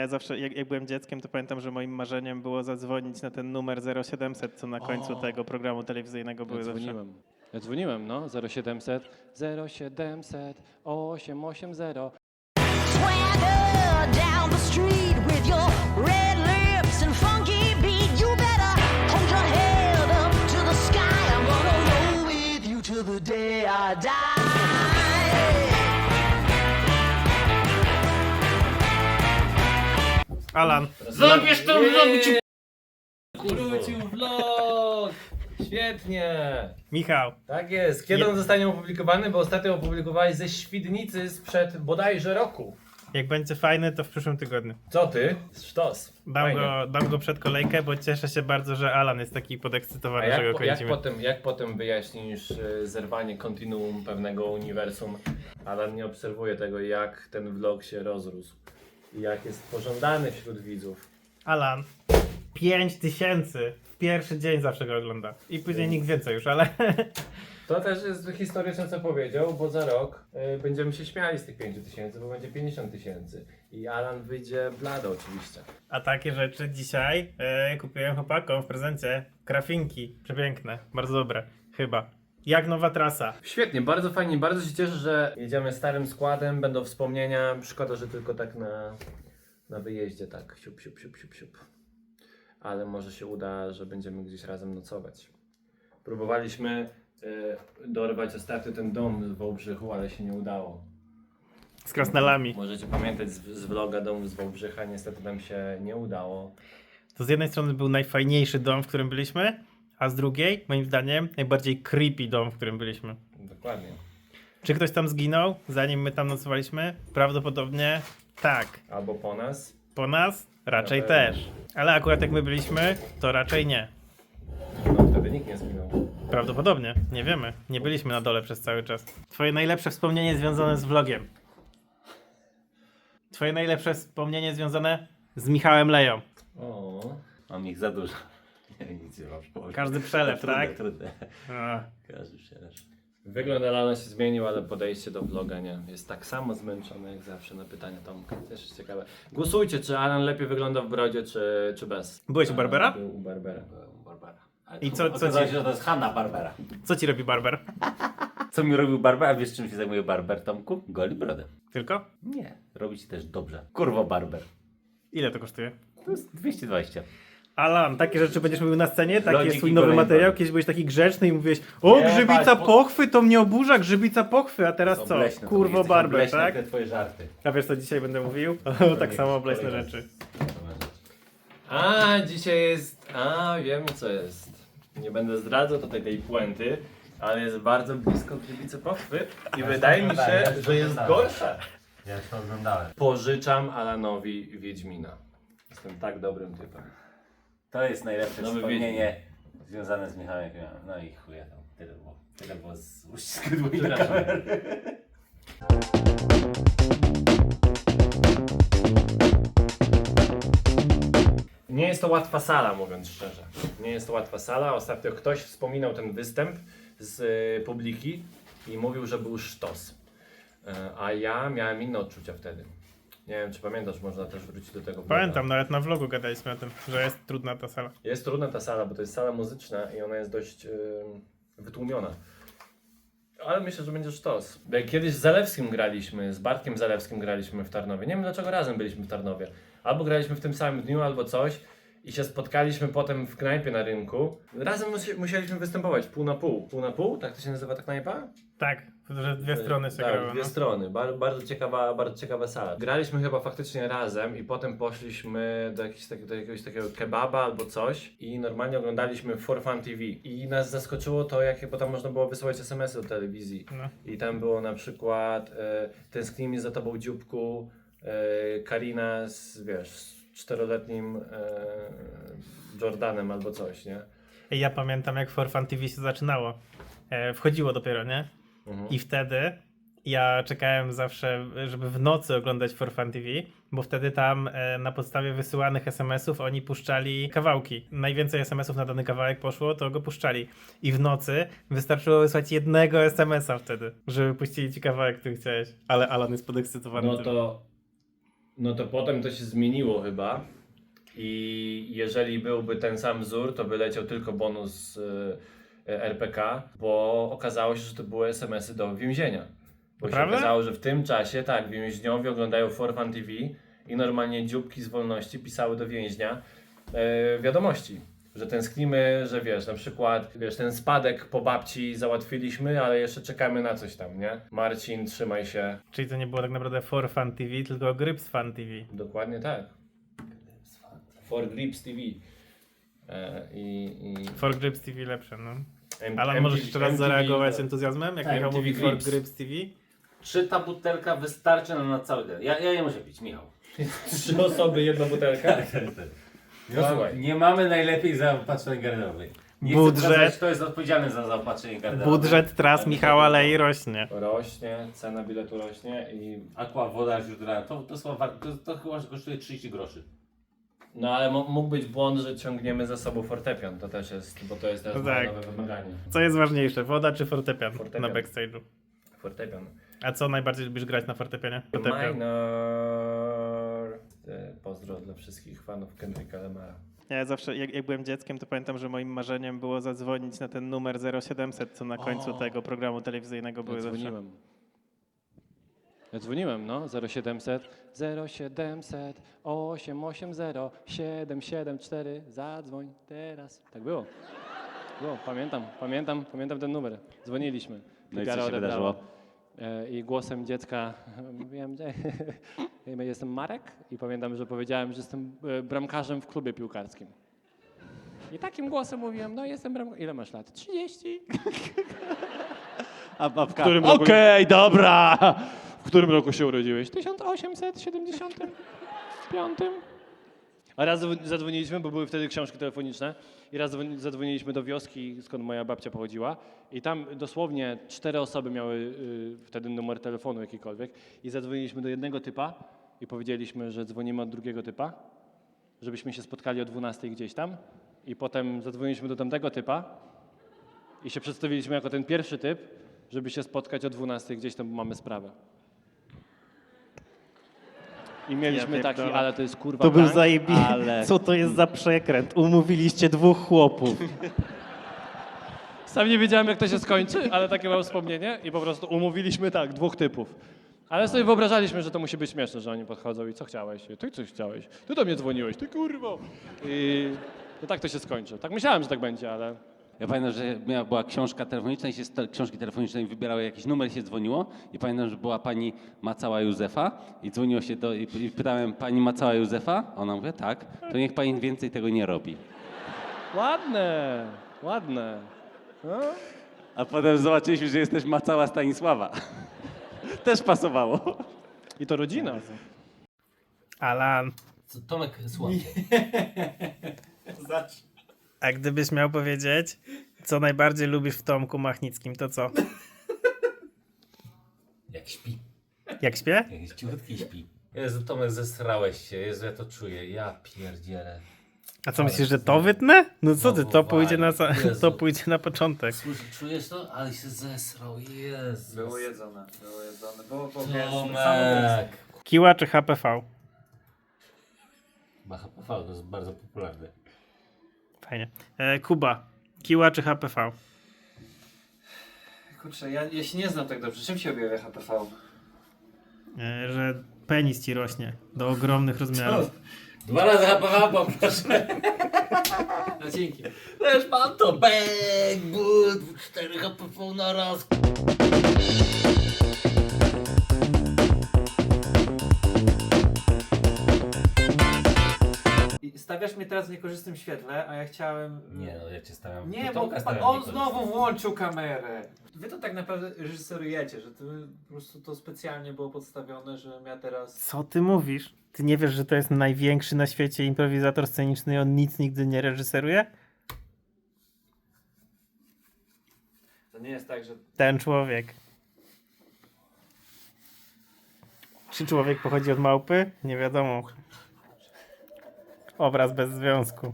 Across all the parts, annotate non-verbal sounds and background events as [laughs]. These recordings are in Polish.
Ja zawsze, jak, jak byłem dzieckiem, to pamiętam, że moim marzeniem było zadzwonić na ten numer 0700, co na końcu O. tego programu telewizyjnego były Ja zawsze. dzwoniłem. Ja dzwoniłem, no, 0700 0700 880. Swagger down the street with your red lips and funky beat. You better hold your head up to the sky. I'm gonna roll with you till the day I die. Alan, Zabierz to vlogu ci... Wrócił vlog! Świetnie! Michał, Tak jest. Kiedy on zostanie opublikowany? Bo ostatnio opublikowałeś ze Świdnicy sprzed bodajże roku. jak będzie fajny, to w przyszłym tygodniu. Co ty? Sztos. Dam Fajnie. go, dam go przed kolejkę, bo cieszę się bardzo, że Alan jest taki A podekscytowany, jak, że go po, jak, kręcimy. potem, jak potem wyjaśnisz y, zerwanie kontinuum pewnego uniwersum? Alan nie obserwuje tego, jak ten vlog się rozrósł. Jak jest pożądany wśród widzów. Alan, 5 tysięcy w pierwszy dzień zawsze go ogląda. I później nikt więcej już, ale [laughs] To też jest historyczne, co powiedział, bo za rok y, będziemy się śmiali z tych 5 tysięcy, bo będzie 50 tysięcy. I Alan wyjdzie blado oczywiście. A takie rzeczy dzisiaj e, kupiłem chłopakom w prezencie. Krafinki, przepiękne, bardzo dobre, chyba. Jak nowa trasa. Świetnie, bardzo fajnie, bardzo się cieszę, że jedziemy starym składem, będą wspomnienia. Szkoda, że tylko tak na, na wyjeździe, tak, siup, siup, siup, siup, siup. Ale może się uda, że będziemy gdzieś razem nocować. Próbowaliśmy y, dorwać ostatnio ten dom w Wałbrzychu, ale się nie udało. Z krasnalami. Możecie pamiętać z, z vloga domu z Wałbrzycha, niestety nam się nie udało. To z jednej strony był najfajniejszy dom, w którym byliśmy, a z drugiej, moim zdaniem, najbardziej creepy dom, w którym byliśmy. Dokładnie. Czy ktoś tam zginął, zanim my tam nocowaliśmy? Prawdopodobnie tak. Albo po nas. Po nas? Raczej też. Ale akurat jak my byliśmy, to raczej nie. No wtedy nikt nie zginął. Prawdopodobnie, nie wiemy. Nie byliśmy na dole przez cały czas. Twoje najlepsze wspomnienie związane z vlogiem. Twoje najlepsze wspomnienie związane z Michałem Leją. O. Mam ich za dużo. [laughs] Nie, nic nie głowie. Każdy przelew, trudne, tak? Trudne. A, Każdy przelew. Wygląd Alana się zmienił, ale podejście do vloga nie. Jest tak samo zmęczony jak zawsze na pytania Tomka. Też jest ciekawe. Głosujcie, czy Alan lepiej wygląda w brodzie, czy, czy bez. Byłeś u Barbera? Był u Barbera. Barbara. Ale I tu co- co ci- się, że to jest Hanna Barbera. Co ci robi Barber? Co mi robił Barber? A wiesz czym się zajmuje Barber, Tomku? Goli brodę. Tylko? Nie, robi ci też dobrze. Kurwo Barber. Ile to kosztuje? To jest 220. Alan, takie rzeczy będziesz mówił na scenie? Taki Lodzik jest twój i nowy materiał? Kiedyś byłeś taki grzeczny i mówiłeś O, Nie, grzybica patrz, pochwy, to mnie oburza, grzybica pochwy, a teraz co? Obleśne to Kurwo jesteś, Barber, obleśne tak? te twoje żarty. A wiesz co dzisiaj będę mówił? O, [laughs] tak samo obleśne rzeczy. A, dzisiaj jest... A, wiemy co jest. Nie będę zdradzał tutaj tej puenty, ale jest bardzo blisko grzybicy pochwy i wydaje mi oglądałem, się, ja już że jest oglądałem. gorsza. Ja już to oglądałem. Pożyczam Alanowi Wiedźmina. Jestem tak dobrym typem. To jest najlepsze Nowy wspomnienie związane z Michałem. No i chuja tam. Tyle było. Tyle było z uścisku Przepraszam. kamery. Nie jest to łatwa sala, mówiąc szczerze. Nie jest to łatwa sala. Ostatnio ktoś wspominał ten występ z y, publiki i mówił, że był sztos. Y, a ja miałem inne odczucia wtedy. Nie wiem, czy pamiętasz, można też wrócić do tego. vloga. Pamiętam, nawet na vlogu gadaliśmy o tym, że jest trudna ta sala. Jest trudna ta sala, bo to jest sala muzyczna i ona jest dość y, wytłumiona. Ale myślę, że będzie sztos. Jak Kiedyś z Zalewskim graliśmy, z Bartkiem Zalewskim graliśmy w Tarnowie. Nie wiem dlaczego razem byliśmy w Tarnowie. Albo graliśmy w tym samym dniu, albo coś. I się spotkaliśmy potem w knajpie na rynku. Razem musi, musieliśmy występować, pół na pół. Pół na pół? Tak to się nazywa ta knajpa? Tak, że dwie strony się tak, grało. dwie no. strony. Bar, bardzo, ciekawa, bardzo ciekawa sala. Graliśmy chyba faktycznie razem i potem poszliśmy do, jakiegoś, tak- do jakiegoś takiego kebaba albo coś i normalnie oglądaliśmy For Fun TV. I nas zaskoczyło to, jakie bo tam można było wysyłać SMS-y do telewizji. No. I tam było na przykład e, Tęsknimy za tobą dzióbku, e, Karina z, wiesz, z czteroletnim e, Jordanem albo coś, nie? Ja pamiętam jak For Fun TV się zaczynało. E, wchodziło dopiero, nie? Mhm. I wtedy ja czekałem zawsze, żeby w nocy oglądać For Fun TV, bo wtedy tam e, na podstawie wysyłanych SMS-ów oni puszczali kawałki. Najwięcej SMS-ów na dany kawałek poszło, to go puszczali. I w nocy wystarczyło wysłać jednego SMS-a wtedy, żeby puścili ci kawałek, który chciałeś. Ale Alan jest podekscytowany No tym. to No to potem to się zmieniło chyba. I jeżeli byłby ten sam wzór, to by leciał tylko bonus y, y, RPK, bo okazało się, że to były SMS-y do więzienia. Bo się Naprawdę? okazało, że w tym czasie, tak, więźniowie oglądają For Fun TV i normalnie dzióbki z wolności pisały do więźnia e, wiadomości. Że tęsknimy, że wiesz, na przykład, wiesz, ten spadek po babci załatwiliśmy, ale jeszcze czekamy na coś tam, nie? Marcin, trzymaj się. Czyli to nie było tak naprawdę For Fun TV, tylko Grips Fun TV. Dokładnie tak. For Grips TV. E, i, i For Grips TV lepsze, no. M- Alan, możesz jeszcze raz zareagować entuzjazmem, jak Tak, Michał mówi For Grips. Grips TV? Czy ta butelka wystarczy nam na cały dzień? Ja, ja nie muszę pić, Michał. [laughs] Trzy osoby, jedna butelka. No, słuchaj. nie mamy najlepiej zaopatrzonej garderoby. Nie Budżet. Chcę pokazać, kto jest odpowiedzialny za zaopatrzenie garderoby. Budżet tras Michała Lej rośnie. Rośnie, cena biletu rośnie i... Aqua, woda źródlana, to, to, są war- to, to chyba że kosztuje 30 groszy. No ale mo- mógł być błąd, że ciągniemy za sobą fortepian. To też jest, bo to jest teraz No tak. nowe wymaganie. Co jest ważniejsze, woda czy fortepian, Fortepian. na backstage'u? Fortepian. A co najbardziej lubisz grać na fortepianie? Fortepian. Minor. Pozdro dla wszystkich fanów Kendricka Lamara. Ja zawsze, jak, jak byłem dzieckiem, to pamiętam, że moim marzeniem było zadzwonić na ten numer 0700, co na końcu tego programu telewizyjnego były Ja zawsze. dzwoniłem. Ja dzwoniłem, no, 0700 0700 880 774 zadzwoń teraz. Tak było. Było, pamiętam, pamiętam, pamiętam ten numer. Dzwoniliśmy. No i co się wydarzyło? E, I głosem dziecka [laughs] mówiłem, że [laughs] jestem Marek i pamiętam, że powiedziałem, że jestem e, bramkarzem w klubie piłkarskim. I takim głosem mówiłem, no jestem bramkarzem. Ile masz lat? 30. A babka, którym roku... Okej, dobra! W którym roku się urodziłeś? 1875. A raz zadzwo- zadzwoniliśmy, bo były wtedy książki telefoniczne i raz dzwoni- zadzwoniliśmy do wioski, skąd moja babcia pochodziła i tam dosłownie cztery osoby miały y, wtedy numer telefonu jakikolwiek i zadzwoniliśmy do jednego typa i powiedzieliśmy, że dzwonimy od drugiego typa, żebyśmy się spotkali o 12 gdzieś tam i potem zadzwoniliśmy do tamtego typa i się przedstawiliśmy jako ten pierwszy typ, żeby się spotkać o 12 gdzieś tam, bo mamy sprawę. I mieliśmy Ja taki, pierdolę. ale to jest kurwa To był prank, zajebisty. ale... Co to jest za przekręt? Umówiliście dwóch chłopów. Sam nie wiedziałem, jak to się skończy, ale takie mam wspomnienie i po prostu umówiliśmy tak, dwóch typów. Ale sobie wyobrażaliśmy, że to musi być śmieszne, że oni podchodzą i co chciałeś? Ty coś chciałeś? Ty do mnie dzwoniłeś, ty kurwo! I no tak to się skończy. Tak myślałem, że tak będzie, ale Ja pamiętam, że miała, była książka telefoniczna i się z te, książki telefonicznej wybierały jakiś numer i się dzwoniło. I pamiętam, że była pani Macała Józefa i dzwoniło się do, i, i pytałem, pani Macała Józefa? Ona mówi, tak, to niech pani więcej tego nie robi. ładne, ładne. No. A potem zobaczyliśmy, że jesteś Macała Stanisława. [laughs] Też pasowało. I to rodzina. Alan, Tomek, słuchaj. [laughs] a gdybyś miał powiedzieć, co najbardziej lubisz w Tomku Machnickim, to co? Jak śpi. Jak śpię? Jak ciutki śpi. Jezu, Tomek, zesrałeś się. Jezu, ja to czuję. Ja pierdzielę. A co myślisz, że to wytnę? No co ty, to pójdzie na, sa- [laughs] to pójdzie na początek. Słyszysz, czujesz to? Ale się zesrał. Jezu. Było jedzone, było jedzone. Było, było Tomek. Kiła czy HPV? Chyba HPV to jest bardzo popularne. Fajnie. E, Kuba, Kiła czy HPV? Kurczę, ja, ja się nie znam tak dobrze. Czym się objawia HPV? E, że penis ci rośnie do ogromnych rozmiarów. Dwa razy HPV, bo proszę. [laughs] No dzięki. Też mam to. Bang, but, cztery HPV na raz. Stawiasz mnie teraz w niekorzystnym świetle, a ja chciałem... Nie no, ja cię stawiam. Nie, to bo Tomka stawiam on niekorzystnie. znowu włączył kamerę. Wy to tak naprawdę reżyserujecie, że to po prostu to specjalnie było podstawione, żebym ja teraz... Co ty mówisz? Ty nie wiesz, że to jest największy na świecie improwizator sceniczny i on nic nigdy nie reżyseruje? To nie jest tak, że... Ten człowiek. Czy człowiek pochodzi od małpy? Nie wiadomo. Obraz bez związku.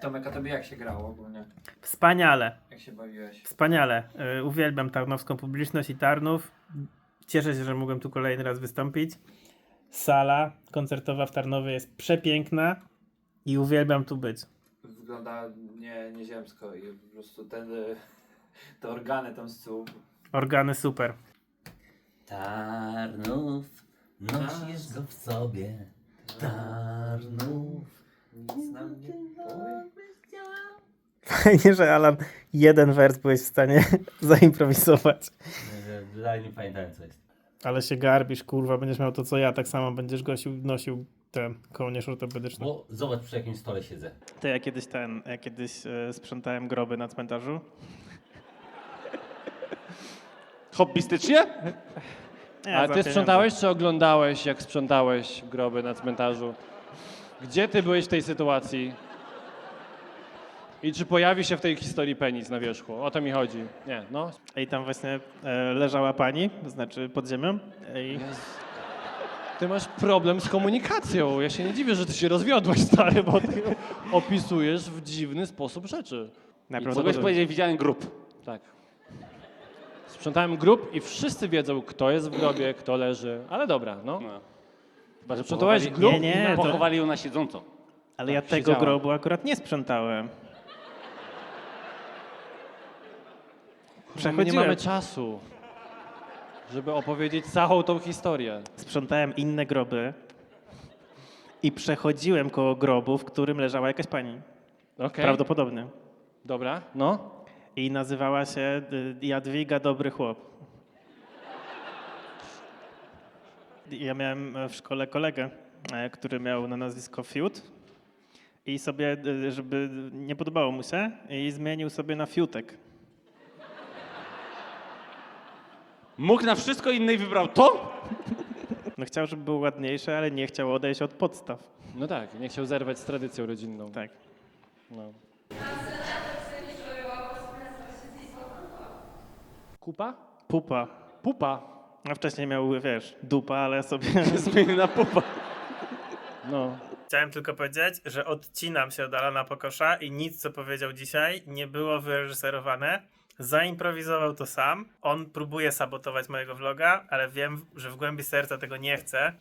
Tomek, a tobie jak się grało ogólnie? Wspaniale. Jak się bawiłeś? Wspaniale. Y, Uwielbiam tarnowską publiczność i Tarnów. Cieszę się, że mogłem tu kolejny raz wystąpić. Sala koncertowa w Tarnowie jest przepiękna i uwielbiam tu być. Wygląda nie, nieziemsko i po prostu ten, y, [laughs] te organy tam z tyłu. Organy super. Tarnów, nosisz go w sobie. Tarnów. Nic nam nie. Fajnie, że Alan jeden wers byłeś w stanie [laughs] zaimprowizować. Dla nie pamiętałem co jest. Ale się garbisz, kurwa, będziesz miał to co ja, tak samo będziesz gosił, nosił ten kołnierz ortopedyczny. Bo zobacz przy jakim stole siedzę. To ja kiedyś ten, ja kiedyś e, sprzątałem groby na cmentarzu. Hobbystycznie? Ja A za ty pieniądze. sprzątałeś czy oglądałeś, jak sprzątałeś groby na cmentarzu? Gdzie ty byłeś w tej sytuacji? I czy pojawi się w tej historii penis na wierzchu? O to mi chodzi. Nie, no. I tam właśnie e, leżała pani, to znaczy pod ziemią. I Ty masz problem z komunikacją. Ja się nie dziwię, że ty się rozwiodłeś, stary, bo ty opisujesz w dziwny sposób rzeczy. Mogłeś najprawdopodobniej powiedzieć, widziałem grup. Tak. Sprzątałem grób i wszyscy wiedzą, kto jest w grobie, kto leży. Ale dobra, no. No. Chyba, że Sprzątałeś pochowali- grób? Nie, nie, i na- to- Pochowali ją na siedząco. Ale ja Tak, tego grobu akurat nie sprzątałem. My nie Przechodziłem, mamy czasu, żeby opowiedzieć całą tą historię. sprzątałem inne groby i przechodziłem koło grobu, w którym leżała jakaś pani. Okej, Prawdopodobnie. dobra, no. I nazywała się y, Jadwiga Dobry Chłop. Ja miałem e, w szkole kolegę, e, który miał na nazwisko Fiut i sobie, y, żeby nie podobało mu się, i zmienił sobie na Fiutek. Mógł na wszystko inne i wybrał to? No chciał, żeby był ładniejszy, ale nie chciał odejść od podstaw. No tak, nie chciał zerwać z tradycją rodzinną. Tak. No. Kupa? Pupa. Pupa. A wcześniej miał, wiesz, dupa, ale sobie... [laughs] Zmienił na pupa. No. Chciałem tylko powiedzieć, że odcinam się od Alana Pokosza i nic, co powiedział dzisiaj, nie było wyreżyserowane. Zaimprowizował to sam. On próbuje sabotować mojego vloga, ale wiem, że w głębi serca tego nie chce.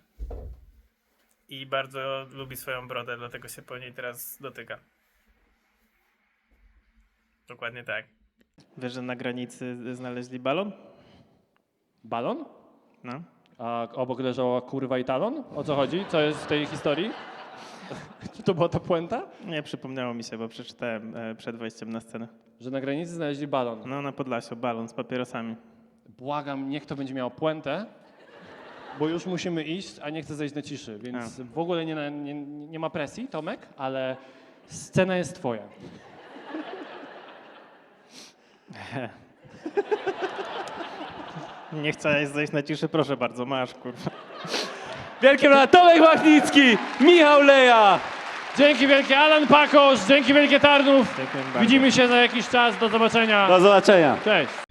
I bardzo lubi swoją brodę, dlatego się po niej teraz dotyka. Dokładnie tak. Wiesz, że na granicy znaleźli balon? Balon? No. A obok leżała kurwa i talon? O co chodzi? Co jest w tej historii? [laughs] Czy to była ta puenta? Nie, przypomniało mi się, bo przeczytałem e, przed wejściem na scenę. Że na granicy znaleźli balon. No, na Podlasiu, balon z papierosami. Błagam, niech to będzie miało puentę, bo już musimy iść, a nie chcę zejść na ciszy, więc w ogóle nie, na, nie, nie ma presji, Tomek, ale scena jest twoja. [laughs] Nie chciałeś zejść na ciszy? Proszę bardzo, masz, kurwa. Wielkie brawa, Tomek Machnicki, Michał Leja. Dzięki wielkie Alan Pakosz, dzięki wielkie Tarnów. Widzimy się za jakiś czas, do zobaczenia. Do zobaczenia. Cześć.